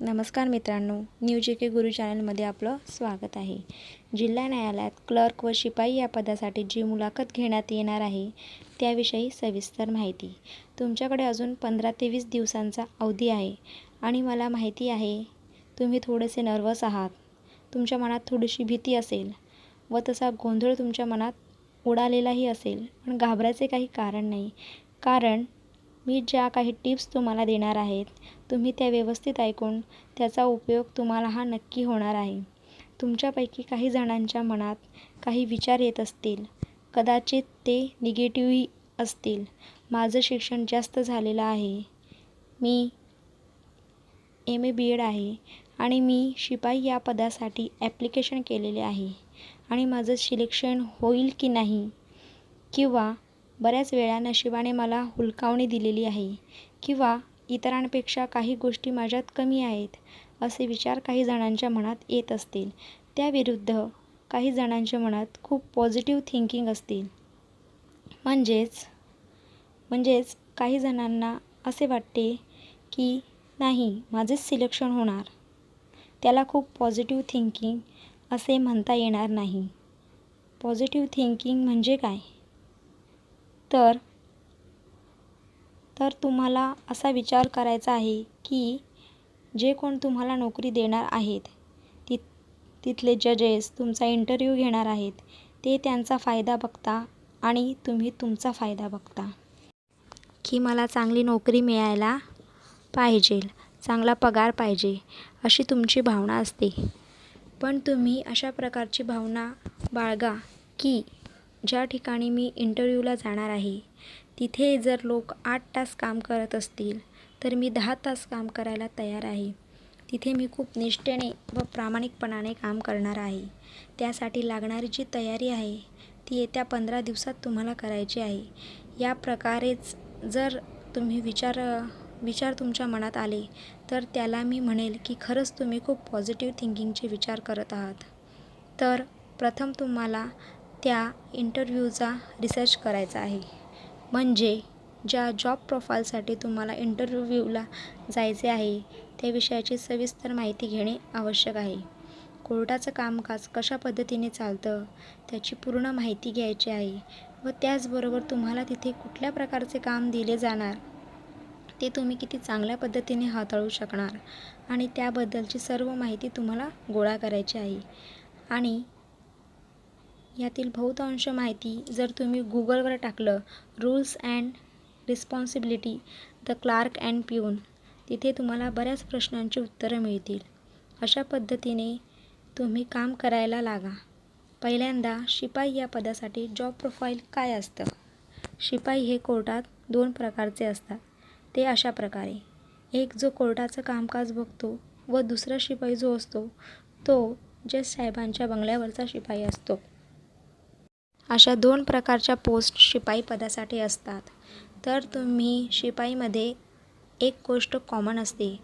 नमस्कार मित्रांनो न्यू जे के गुरु चॅनलमध्ये आपलं स्वागत आहे. जिल्हा न्यायालयात क्लर्क व शिपाई या पदासाठी जी मुलाखत घेण्यात येणार आहे त्याविषयी सविस्तर माहिती. तुमच्याकडे अजून पंधरा ते वीस दिवसांचा अवधी आहे आणि मला माहिती आहे तुम्ही थोडेसे नर्वस आहात. तुमच्या मनात थोडीशी भीती असेल व तसा गोंधळ तुमच्या मनात उडालेलाही असेल. पण घाबरायचे काही कारण नाही. कारण मी ज्या काही टिप्स तुम्हाला देणार आहेत तुम्ही त्या व्यवस्थित ऐकून त्याचा उपयोग तुम्हाला हा नक्की होणार आहे. तुमच्यापैकी काही जणांच्या मनात काही विचार येत असतील कदाचित ते निगेटिव्हही असतील. माझं शिक्षण जास्त झालेलं आहे. मी एम ए बी एड आहे आणि मी शिपाई या पदासाठी ॲप्लिकेशन केलेले आहे. आणि माझं सिलेक्शन होईल की नाही किंवा बऱ्याच वेळा नशिबाने मला हुलकावणी दिलेली आहे किंवा इतरांपेक्षा काही गोष्टी माझ्यात कमी आहेत असे विचार काही जणांच्या मनात येत असतील. त्याविरुद्ध काही जणांच्या मनात खूप पॉझिटिव्ह थिंकिंग असतील. म्हणजेच म्हणजेच काही जणांना असे वाटते की नाही माझेच सिलेक्शन होणार. त्याला खूप पॉझिटिव्ह थिंकिंग असे म्हणता येणार नाही. पॉझिटिव्ह थिंकिंग म्हणजे काय? तर? तर तुम्हाला असा विचार करायचा आहे की जे कोण तुम्हाला नोकरी देणार आहेत तिथ तिथले जजेस तुमचा इंटरव्ह्यू घेणार आहेत ते त्यांचा फायदा बघता आणि तुम्ही तुमचा फायदा बघता. की मला चांगली नोकरी मिळायला पाहिजे चांगला पगार पाहिजे अशी तुमची भावना असते. पण तुम्ही अशा प्रकारची भावना बाळगा की ज्या ठिकाणी मी इंटरव्ह्यूला जाणार आहे तिथे जर लोक आठ तास काम करत असतील तर मी दहा तास काम करायला तयार आहे. तिथे मी खूप निष्ठेने व प्रामाणिकपणाने काम करणार आहे. त्यासाठी लागणारी जी तयारी आहे ती येत्या पंधरा दिवसात तुम्हाला करायची आहे. या प्रकारेच जर तुम्ही विचार विचार तुमच्या मनात आले तर त्याला मी म्हणेल की खरंच तुम्ही खूप पॉझिटिव्ह थिंकिंगचे विचार करत आहात. तर प्रथम तुम्हाला त्या इंटरव्ह्यूचा रिसर्च करायचा आहे. म्हणजे ज्या जॉब प्रोफाईलसाठी तुम्हाला इंटरव्ह्यूला जायचे आहे त्या विषयाची सविस्तर माहिती घेणे आवश्यक आहे. कोर्टाचं कामकाज कशा पद्धतीने चालतं त्याची पूर्ण माहिती घ्यायची आहे व त्याचबरोबर तुम्हाला तिथे कुठल्या प्रकारचे काम दिले जाणार ते तुम्ही किती चांगल्या पद्धतीने हाताळू शकणार आणि त्याबद्दलची सर्व माहिती तुम्हाला गोळा करायची आहे. आणि यातील बहुतांश माहिती जर तुम्ही गुगलवर टाकलं rules and responsibility the clerk and peon तिथे तुम्हाला बऱ्याच प्रश्नांची उत्तरं मिळतील. अशा पद्धतीने तुम्ही काम करायला लागा. पहिल्यांदा शिपाई या पदासाठी जॉब प्रोफाईल काय असतं? शिपाई हे कोर्टात दोन प्रकारचे असतात. ते अशा प्रकारे. एक जो कोर्टाचं कामकाज बघतो व दुसरा शिपाई जो असतो तो जज साहेबांच्या बंगल्यावरचा शिपाई असतो. अशा दोन प्रकारच्या पोस्ट शिपाई पदासाठी असतात. तर तुम्ही शिपाईमध्ये एक गोष्ट कॉमन असते.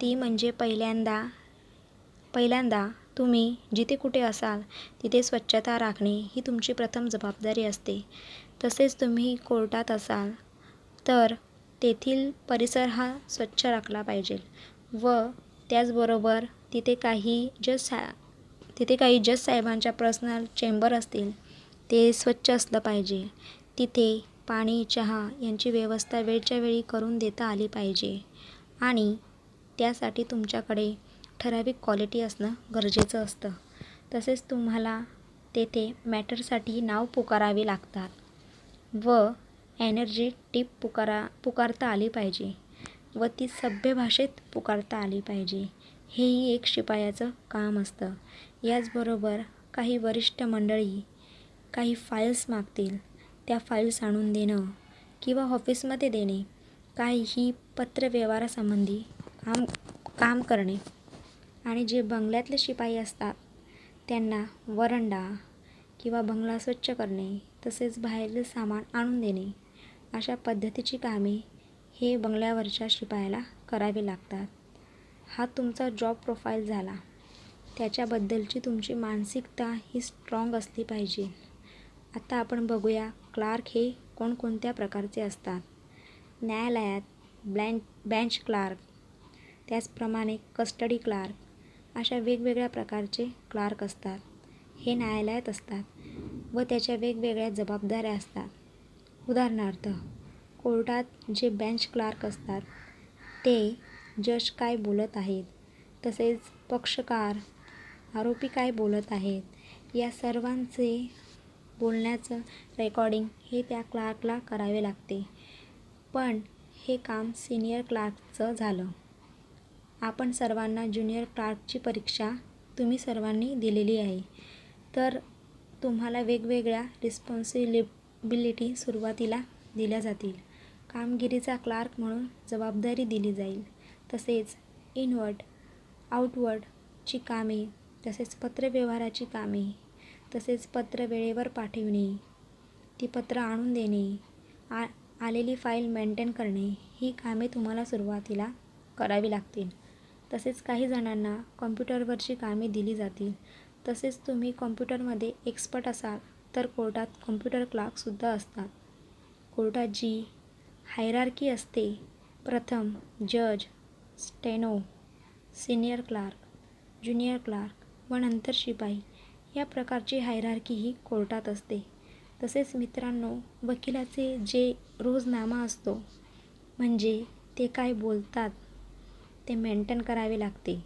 ती म्हणजे पहिल्यांदा पहिल्यांदा तुम्ही जिथे कुठे असाल तिथे स्वच्छता राखणे ही तुमची प्रथम जबाबदारी असते. तसेच तुम्ही कोर्टात असाल तर तेथील परिसर हा स्वच्छ राखला पाहिजे व त्याचबरोबर तिथे काही जज सा तिथे काही जज साहेबांच्या पर्सनल चेंबर असतील ते स्वच्छ असलं पाहिजे. तिथे पाणी चहा यांची व्यवस्था वेळच्या वेळी करून देता आली पाहिजे. आणि त्यासाठी तुमच्याकडे ठराविक क्वालिटी असणं गरजेचं असतं. तसेच तुम्हाला तेथे मॅटरसाठी नाव पुकारावी लागतात व एनर्जी टीप पुकारा पुकारता आली पाहिजे व ती सभ्य भाषेत पुकारता आली पाहिजे. हेही एक शिपायाचं काम असतं. याचबरोबर काही वरिष्ठ मंडळी काही फाईल्स मागतील. त्या फाईल्स आणून देणं किंवा ऑफिसमध्ये देणे. काहीही पत्रव्यवहारासंबंधी काम काम करणे. आणि जे बंगल्यातले शिपाई असतात त्यांना वरंडा किंवा बंगला स्वच्छ करणे तसेच बाहेरले सामान आणून देणे. अशा पद्धतीची कामे हे बंगल्यावरच्या शिपायाला करावी लागतात. हा तुमचा जॉब प्रोफाईल झाला. त्याच्याबद्दलची तुमची मानसिकता ही स्ट्रॉंग असली पाहिजे. आता आपण बघूया क्लार्क हे कोणकोणत्या प्रकारचे असतात. न्यायालयात ब्लॅन बँच क्लार्क त्याचप्रमाणे कस्टडी क्लार्क अशा वेगवेगळ्या प्रकारचे क्लार्क असतात. हे न्यायालयात असतात व त्याच्या वेगवेगळ्या जबाबदाऱ्या असतात. उदाहरणार्थ कोर्टात जे बेंच क्लार्क असतात ते जज काय बोलत आहेत तसेच पक्षकार आरोपी काय बोलत आहेत या सर्वांचे बोलण्याचं रेकॉर्डिंग हे त्या क्लार्कला करावे लागते. पण हे काम सिनियर क्लार्कचं झालं. आपण सर्वांना ज्युनियर क्लार्कची परीक्षा तुम्ही सर्वांनी दिलेली आहे. तर तुम्हाला वेगवेगळ्या रिस्पॉन्सिबिलिटी सुरुवातीला दिल्या जातील. कामगिरीचा क्लार्क म्हणून जबाबदारी दिली जाईल. तसेच इनवर्ड आउटवर्डची कामे तसेच पत्रव्यवहाराची कामे तसेच पत्र वेळेवर पाठविणे. ती पत्र आणून देणे. आ आलेली फाईल मेंटेन करणे. ही कामे तुम्हाला सुरुवातीला करावी लागतील. तसेच काही जणांना कॉम्प्युटरवरची कामे दिली जातील. तसेच तुम्ही कॉम्प्युटरमध्ये एक्सपर्ट असाल तर कोर्टात कॉम्प्युटर क्लार्कसुद्धा असतात. कोर्टात जी हायरार्की असते प्रथम जज steno senior clerk junior clerk व नंतर शिपाई या प्रकारची हायरार्की ही कोर्टात असते. तसेच मित्रांनो वकिलाचे जे रोजनामा असतो म्हणजे ते काय बोलतात ते मेंटेन करावे लागते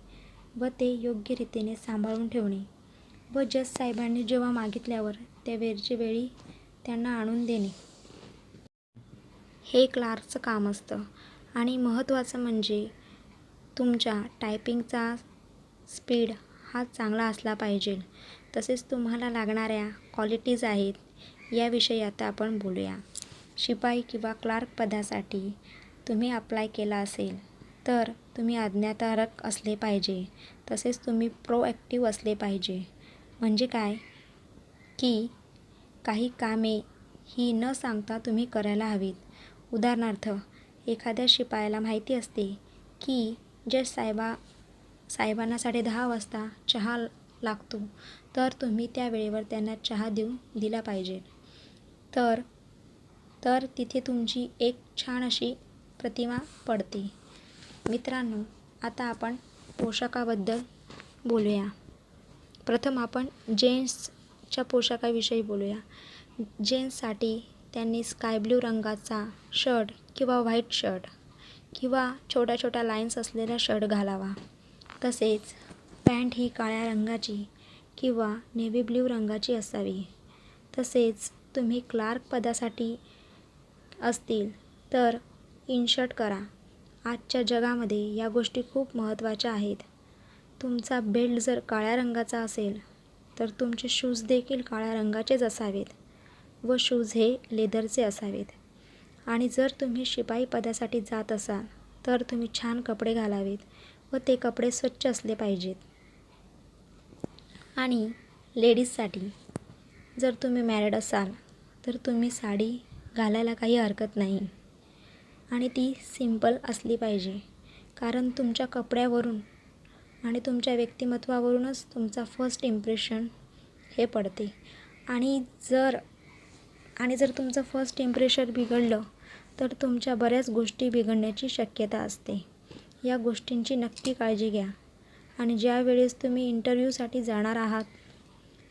व ते योग्य रीतीने सांभाळून ठेवणे. व जज साहेबांनी जेव्हा मागितल्यावर त्या वेळचे वेळी त्यांना आणून देणे. हे क्लार्कचं काम असतं. आणि महत्त्वाचं म्हणजे तुमच्या टायपिंगचा स्पीड हा चांगला असला पाहिजे. तसेच तुम्हाला लागणाऱ्या क्वालिटीज आहेत याविषयी आता आपण बोलूया. शिपाई किंवा क्लार्क पदासाठी तुम्ही अप्लाय केला असेल तर तुम्ही आज्ञाधारक असले पाहिजे. तसेच तुम्ही प्रोॲक्टिव्ह असले पाहिजे. म्हणजे काय? की काही कामे ही न सांगता तुम्ही करायला हवीत. उदाहरणार्थ एखाद्या शिपायाला माहिती असते की जज साहेबा साहेबांना साडे दहा वाजता चहा लागतो. तर तुम्ही त्या वेळेवर त्यांना चहा देऊ दिला पाहिजे. तर तर तिथे तुमची एक छान अशी प्रतिमा पडते. मित्रांनो आता आपण पोशाखाबद्दल बोलूया. प्रथम आपण जेंट्सच्या पोशाखाविषयी बोलूया. जेंट्ससाठी त्यांनी स्काय ब्ल्यू रंगाचा शर्ट किंवा व्हाईट शर्ट किंवा छोट्या छोट्या लाईन्स असलेला शर्ट घालावा. तसेच पॅन्ट ही काळ्या रंगाची किंवा नेव्ही ब्ल्यू रंगाची असावी. तसेच तुम्ही क्लार्क पदासाठी असतील तर इनशर्ट करा. आजच्या जगामध्ये या गोष्टी खूप महत्त्वाच्या आहेत. तुमचा बेल्ट जर काळ्या रंगाचा असेल तर तुमचे शूज देखील काळ्या रंगाचेच असावेत व शूज हे लेदरचे असावेत. आणि जर तुम्ही शिपाई पदासाठी जात असाल तर तुम्ही छान कपडे घालावेत व ते कपडे स्वच्छ असले पाहिजेत. आणि लेडीजसाठी जर तुम्ही मॅरिड असाल तर तुम्ही साडी घालायला काही हरकत नाही. आणि ती सिंपल असली पाहिजे. कारण तुमच्या कपड्यावरून आणि तुमच्या व्यक्तिमत्वावरूनच तुमचा फर्स्ट इम्प्रेशन हे पडते. आणि जर आणि जर तुमचं फर्स्ट इम्प्रेशन बिघडलं तर तुमच्या बऱ्याच गोष्टी बिघडण्याची शक्यता असते. या गोष्टींची नक्की काळजी घ्या. आणि ज्या वेळेस तुम्ही इंटरव्ह्यूसाठी जाणार आहात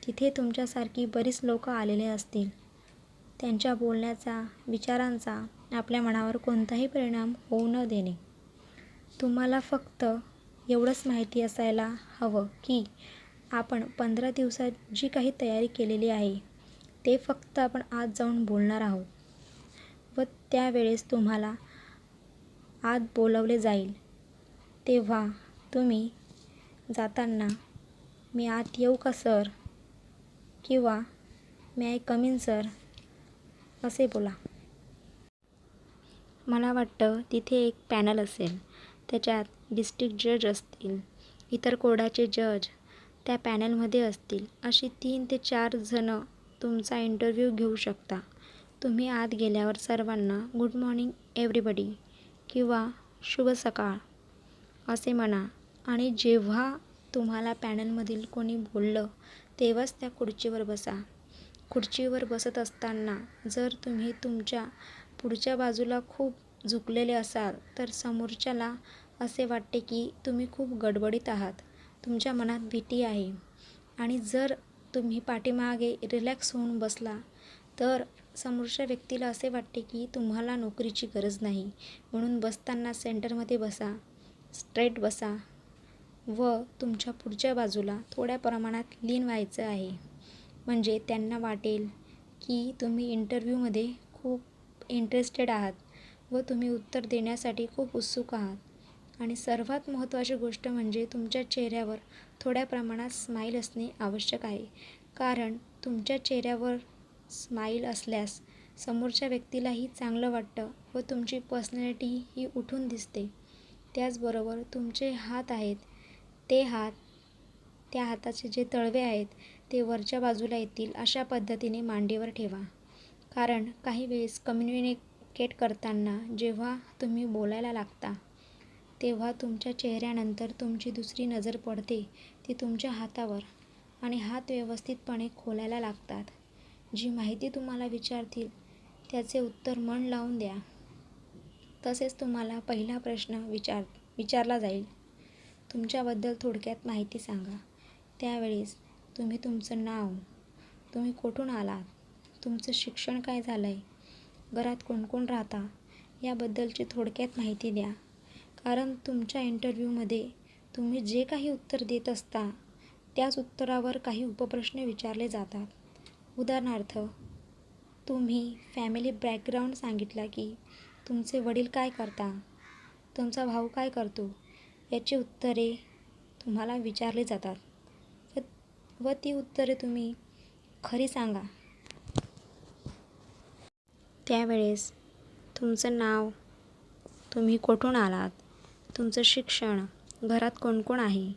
तिथे तुमच्यासारखी बरीच लोकं आलेले असतील. त्यांच्या बोलण्याचा विचारांचा आपल्या मनावर कोणताही परिणाम होऊ न देणे. तुम्हाला फक्त एवढंच माहिती असायला हवं की आपण पंधरा दिवसात जी काही तयारी केलेली आहे ते फक्त आपण आत जाऊन बोलणार आहोत व त्यावेळेस तुम्हाला आत बोलवले जाईल. तेव्हा तुम्ही जाताना मी आत येऊ का सर? किंवा मी आय कमीन सर? असे बोला. मला वाटतं तिथे एक पॅनल असेल. त्याच्यात डिस्ट्रिक्ट जज असतील. इतर कोर्टाचे जज त्या पॅनलमध्ये असतील. अशी तीन ते चार जणं तुमचा इंटरव्ह्यू घेऊ शकता. तुम्ही आत गेल्यावर सर्वांना गुड मॉर्निंग एव्हरीबडी. किंवा शुभ सकाळ. असे म्हणा. आणि जेव्हा तुम्हाला पॅनलमधील कोणी बोललं तेव्हाच त्या खुर्चीवर बसा. खुर्चीवर बसत असताना जर तुम्ही तुमच्या पुढच्या बाजूला खूप झुकलेले असाल तर समोरच्याला असे वाटते की तुम्ही खूप गडबडीत आहात. तुमच्या मनात भीती आहे. आणि जर तुम्ही पाठीमागे रिलॅक्स होऊन बसला तर समोरच्या व्यक्तीला असे वाटते की तुम्हाला नोकरीची गरज नाही. म्हणून बसताना सेंटरमध्ये बसा. स्ट्रेट बसा. व तुमच्या पुढच्या बाजूला थोड्या प्रमाणात लीन व्हायचं आहे. म्हणजे त्यांना वाटेल की तुम्ही इंटरव्ह्यूमध्ये खूप इंटरेस्टेड आहात व तुम्ही उत्तर देण्यासाठी खूप उत्सुक आहात. आणि सर्वात महत्त्वाची गोष्ट म्हणजे तुमच्या चेहऱ्यावर थोड्या प्रमाणात स्माईल असणे आवश्यक आहे. कारण तुमच्या चेहऱ्यावर स्माईल असल्यास समोरच्या व्यक्तीलाही चांगलं वाटतं व तुमची पर्सनॅलिटी ही उठून दिसते. त्याचबरोबर तुमचे हात आहेत ते हात त्या हाताचे जे तळवे आहेत ते वरच्या बाजूला येतील अशा पद्धतीने मांडीवर ठेवा. कारण काही वेळेस कम्युनिकेट करताना जेव्हा तुम्ही बोलायला लागता तेव्हा तुमच्या चेहऱ्यानंतर तुमची दुसरी नजर पडते ती तुमच्या हातावर आणि हात व्यवस्थितपणे खोलायला लागतात. जी माहिती तुम्हाला विचारतील त्याचे उत्तर मन लावून द्या. तसेच तुम्हाला पहिला प्रश्न विचार विचारला जाईल. तुमच्याबद्दल थोडक्यात माहिती सांगा. त्यावेळेस तुम्ही तुमचं नाव तुम्ही कुठून आलात तुमचं शिक्षण काय झालं आहे घरात कोण कोण राहता याबद्दलची थोडक्यात माहिती द्या. कारण तुमच्या इंटरव्ह्यूमध्ये तुम्ही जे काही उत्तर देत असता त्याच उत्तरावर काही उपप्रश्न विचारले जातात. उदाहरणार्थ तुम्ही फॅमिली बॅकग्राऊंड सांगितला की तुमचे वडील काय करता? तुमचा भाऊ काय करतो? याची उत्तरे तुम्हाला विचारली जातात. व ती उत्तरे तुम्ही खरी सांगा. त्यावेळेस तुमचं नाव तुम्ही कुठून आलात? तुमचं शिक्षण घरात कोण कोण आहे?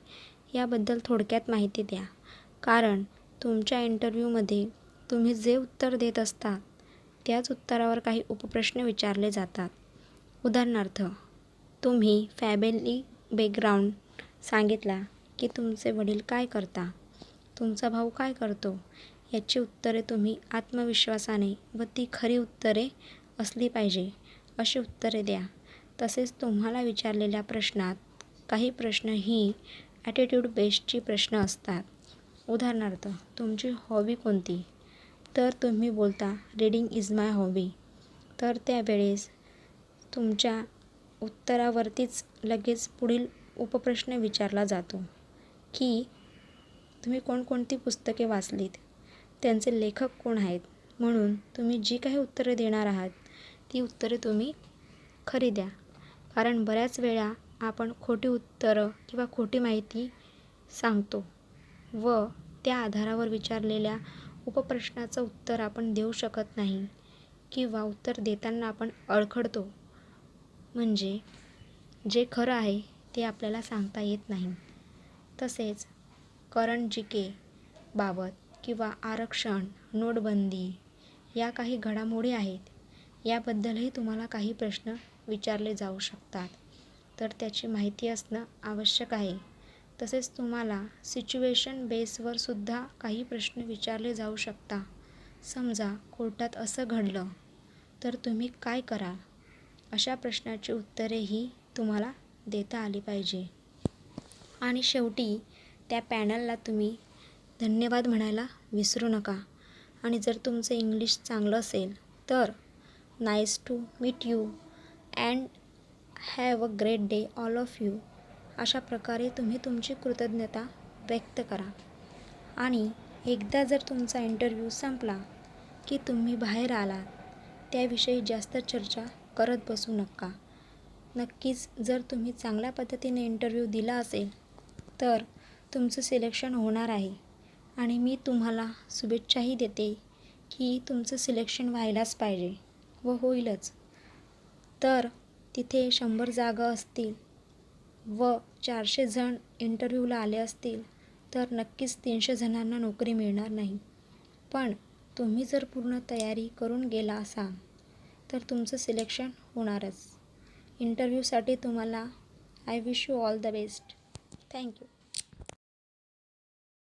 याबद्दल थोडक्यात माहिती द्या. कारण तुमच्या इंटरव्ह्यूमध्ये तुम्ही जे उत्तर देत असता त्याच उत्तरावर काही उपप्रश्न विचारले जातात. उदाहरणार्थ तुम्ही फॅमिली बॅकग्राऊंड सांगितला की तुमचे वडील काय करता? तुमचा भाऊ काय करतो? याची उत्तरे तुम्ही आत्मविश्वासाने व ती खरी उत्तरे असली पाहिजे अशी उत्तरे द्या. तसेच तुम्हाला विचारलेल्या प्रश्नात काही प्रश्न ही ॲटिट्यूड बेस्डची प्रश्न असतात. उदाहरणार्थ तुमची हॉबी कोणती? तर तुम्ही बोलता रीडिंग इज माय हॉबी तर त्यावेळेस तुमच्या उत्तरावरतीच लगेच पुढील उपप्रश्न विचारला जातो की तुम्ही कोणकोणती पुस्तके वाचलीत? त्यांचे लेखक कोण आहेत? म्हणून तुम्ही जी काही उत्तरे देणार आहात ती उत्तरे तुम्ही खरी द्या कारण बऱ्याच वेळा आपण खोटी उत्तरं किंवा खोटी माहिती सांगतो व त्या आधारावर विचारलेल्या उपप्रश्नाचं उत्तर आपण देऊ शकत नाही किंवा उत्तर देताना आपण अडखडतो. म्हणजे जे खरं आहे ते आपल्याला सांगता येत नाही. तसेच करंट जी के बाबत किंवा आरक्षण नोटबंदी या काही घडामोडी आहेत याबद्दलही तुम्हाला काही प्रश्न विचारले जाऊ शकतात. तर त्याची माहिती असणं आवश्यक आहे. तसेच तुम्हाला सिच्युएशन बेसवर सुद्धा काही प्रश्न विचारले जाऊ शकता. समजा कोर्टात असं घडलं तर तुम्ही काय कराल? अशा प्रश्नाची उत्तरेही तुम्हाला देता आली पाहिजे. आणि शेवटी त्या पॅनलला तुम्ही धन्यवाद म्हणायला विसरू नका. आणि जर तुमचं इंग्लिश चांगलं असेल तर nice to meet you and have a great day all of you. अशा प्रकारे तुम्ही तुमची कृतज्ञता व्यक्त करा. आणि एकदा जर तुमचा इंटरव्ह्यू संपला की तुम्ही बाहेर आलात त्याविषयी जास्त चर्चा करत बसू नका. नक्कीच जर तुम्ही चांगल्या पद्धतीने इंटरव्ह्यू दिला असेल तर तुमचं सिलेक्शन होणार आहे. आणि मी तुम्हाला शुभेच्छाही देते की तुमचं सिलेक्शन व्हायलाच पाहिजे व होईलच. तर तिथे शंभर जागा असतील व चारशे जण इंटरव्ह्यूला आले असतील तर नक्कीच तीनशे जणांना नोकरी मिळणार नाही. पण तुम्ही जर पूर्ण तयारी करून गेला असाल तर तुमचं सिलेक्शन होणारच. इंटरव्ह्यूसाठी तुम्हाला I wish you all the best thank you